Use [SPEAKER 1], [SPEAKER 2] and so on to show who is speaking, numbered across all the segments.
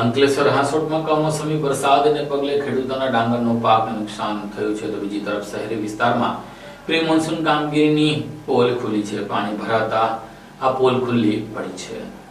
[SPEAKER 1] અંકલેશ્વર હાંસોટમાં કમોસમી વરસાદને પગલે ખેડૂતોના ડાંગરનો પાક નુકસાન થયું છે. તો બીજી તરફ શહેરી વિસ્તારમાં પ્રી મોન્સૂન કામગીરીની પોલ ખુલી છે. પાણી ભરાતા આ પોલ ખુલ્લી પડી છે.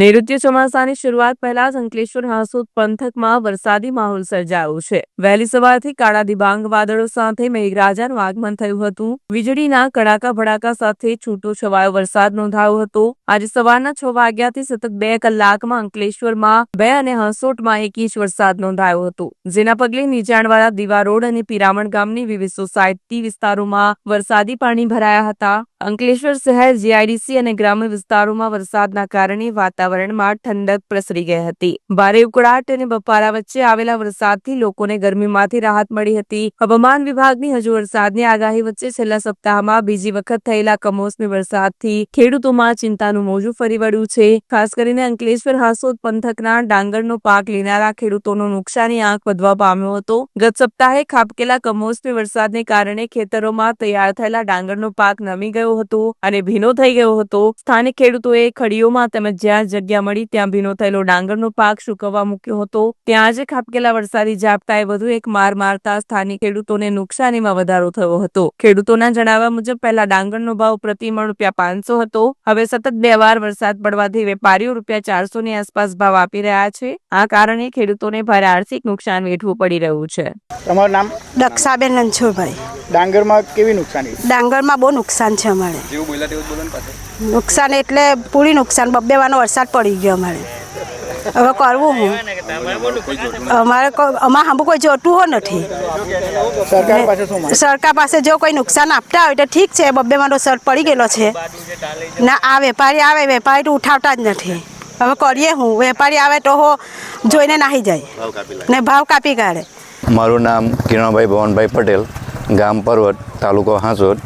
[SPEAKER 2] નૈઋત્ય ચોમાસાની શરૂઆત પહેલા જ અંકલેશ્વર હાંસોદ પંથકમાં વરસાદી માહોલ સર્જાયો છે. વહેલી સવારથી કાળા દિબાંગ વાદળો સાથે મેઘરાજાનું આગમન થયું હતું. વીજળીના કડાકા ભડાકા સાથે છૂટો છવાયો વરસાદ નોંધાયો હતો. આજે સવારના છ વાગ્યાથી સતત બે કલાકમાં અંકલેશ્વરમાં બે અને હાંસોટમાં એક ઇંચ વરસાદ નોંધાયો હતો. જેના પગલે નીચાણવાળા દીવા રોડ અને પિરામણ ગામની વિવિધ સોસાયટી વિસ્તારોમાં વરસાદી પાણી ભરાયા હતા. અંકલેશ્વર શહેર જીઆઈડીસી અને ગ્રામ્ય વિસ્તારોમાં વરસાદના કારણે વાતાવરણમાં ઠંડક પ્રસરી ગઈ હતી. ભારે ઉકળાટ અને બપારા વચ્ચે આવેલા વરસાદથી લોકોને ગરમીમાંથી રાહત મળી હતી. હવામાન વિભાગની હજુ વરસાદની આગાહી વચ્ચે છેલ્લા સપ્તાહમાં બીજી વખત થયેલા કમોસમી વરસાદથી ખેડૂતોમાં ચિંતાનું મોજું ફરી વળ્યું છે. ખાસ કરીને અંકલેશ્વર હાસોદ પંથકના ડાંગરનો પાક લેનારા ખેડૂતોનો નુકસાની આંક વધવા પામ્યો હતો. ગત સપ્તાહે ખાબકેલા કમોસમી વરસાદને કારણે ખેતરોમાં તૈયાર થયેલા ડાંગરનો પાક નમી ગયો હતો અને ભીનો થઈ ગયો હતો. સ્થાનિક ખેડૂતોએ ખડીઓમાં તેમજ જ્યાં જગ્યા મળી ત્યાં ભીનો થયેલો ડાંગરનો પાક સુકવવા મૂક્યો હતો. ત્યાં આજે ખાબકેલા વરસાદી ઝાપટાએ વધુ એક માર મારતા સ્થાનિક ખેડૂતોને નુકસાનીમાં વધારો થયો હતો. ખેડૂતોના જણાવ્યા મુજબ પહેલા ડાંગરનો ભાવ પ્રતિ મણ રૂપિયા પાંચસો હતો. હવે સતત બે વાર વરસાદ પડવાથી વેપારીઓ રૂપિયા ચારસો ની આસપાસ ભાવ આપી રહ્યા છે. આ કારણે ખેડૂતોને ભારે આર્થિક નુકસાન વેઠવું પડી રહ્યું છે.
[SPEAKER 3] તમારું નામ?
[SPEAKER 4] દક્ષાબેન રણછોડભાઈ
[SPEAKER 3] ડાંગરમાં કેવી નુકસાની
[SPEAKER 4] ડાંગરમાં બહુ નુકસાન છે અમારે. નુકસાન એટલે પૂરી નુકસાન. બબ્બે વાનો વરસાદ પડી ગયો અમારે. હવે કરવું હું. અમારે કો- અમારે સાંભળું કોઈ જોતું હો નથી.
[SPEAKER 3] સરકાર પાસે
[SPEAKER 4] સરકાર પાસે જો કોઈ નુકસાન આપતા હોય તો ઠીક છે બબ્બે વાનો સર પડી ગયેલો છે. ના આ વેપારી આવે વેપારી તો ઉઠાવતા જ નથી. હવે કરીએ હું. વેપારી આવે તો હો જોઈને નાહી જાય. ને ભાવ કાપી કાઢે.
[SPEAKER 5] મારું નામ કિરણભાઈ ભવનભાઈ પટેલ. ગામ પર્વત, તાલુકો હાંસોદ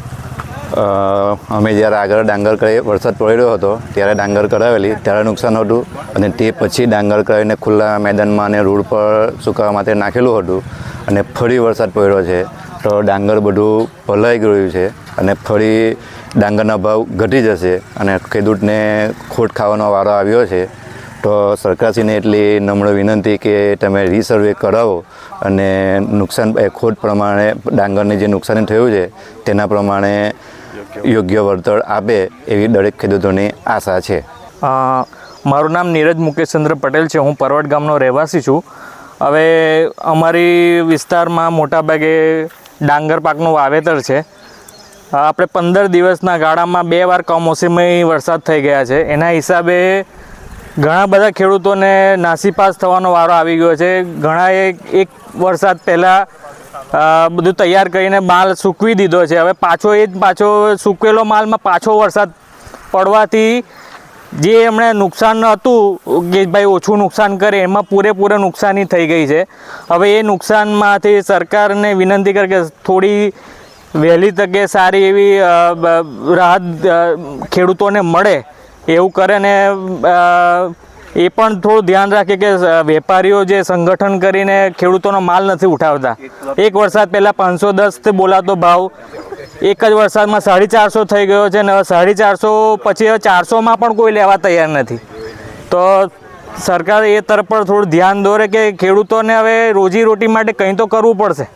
[SPEAKER 5] અમે જ્યારે આગળ ડાંગર કરી વરસાદ પડેલો હતો, ત્યારે ડાંગર કરાવેલી ત્યારે નુકસાન હતું અને તે પછી ડાંગર કરાવીને ખુલ્લા મેદાનમાં અને રોડ પર સુકાવા માટે નાખેલું હતું અને ફરી વરસાદ પડ્યો છે. તો ડાંગર બધું ભલાઈ ગયું છે અને ફરી ડાંગરના ભાવ ઘટી જશે અને ખેડૂતને ખોટ ખાવાનો વારો આવ્યો છે. તો સરકારશ્રીને એટલી નમ્ર વિનંતી કે તમે રીસર્વે કરાવો અને નુકસાન ખોટ પ્રમાણે, ડાંગરને જે નુકસાન થયું છે, તેના પ્રમાણે યોગ્ય વળતર આપે એવી દરેક ખેડૂતોની આશા છે.
[SPEAKER 6] મારું નામ નીરજ મુકેશચંદ્ર પટેલ છે. હું પરવટ ગામનો રહેવાસી છું. હવે અમારી વિસ્તારમાં મોટાભાગે ડાંગર પાકનું વાવેતર છે. આપણે પંદર દિવસના ગાળામાં બે વાર કમોસમી વરસાદ થઈ ગયા છે. એના હિસાબે ઘણા બધા ખેડૂતોને નાસીપાસ થવાનો વારો આવી ગયો છે. ઘણાએ એક વરસાદ પહેલાં બધું તૈયાર કરીને માલ સૂકવી દીધો છે. હવે પાછો એ જ પાછો સૂકવેલો માલમાં પાછો વરસાદ પડવાથી જે એમણે નુકસાન હતું, કે ભાઈ ઓછું નુકસાન કરે, એમાં પૂરેપૂરે નુકસાની થઈ ગઈ છે. હવે એ નુકસાનમાંથી સરકારને વિનંતી કરે કે થોડી વહેલી તકે સારી એવી રાહત ખેડૂતોને મળે. એવું કરે ને એ પણ થોડું ધ્યાન રાખે કે વેપારીઓ જે સંગઠન કરીને ખેડૂતોનો માલ નથી ઉઠાવતા. એક વરસાદ પહેલાં પાંચસો દસથી બોલાતો ભાવ, એક જ વરસાદમાં સાડી ચારસો થઈ ગયો છે ને, સાડી ચારસો પછી હવે ચારસોમાં પણ કોઈ લેવા તૈયાર નથી. તો સરકાર એ તરફ પર થોડું ધ્યાન દોરે કે ખેડૂતોને હવે રોજીરોટી માટે કંઈ તો કરવું પડશે.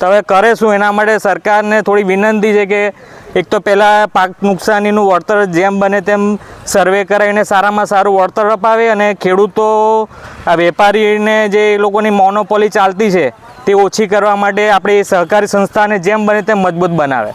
[SPEAKER 6] તો હવે કરે શું? એના માટે સરકારને થોડી વિનંતી છે કે એક તો પહેલાં પાક નુકસાનીનું વળતર જેમ બને તેમ સર્વે કરાવીને સારામાં સારું વળતર અપાવે અને ખેડૂતો, આ વેપારીને જે એ લોકોની મોનોપોલી ચાલતી છે તે ઓછી કરવા માટે આપણે સહકારી સંસ્થાને જેમ બને તેમ મજબૂત બનાવે.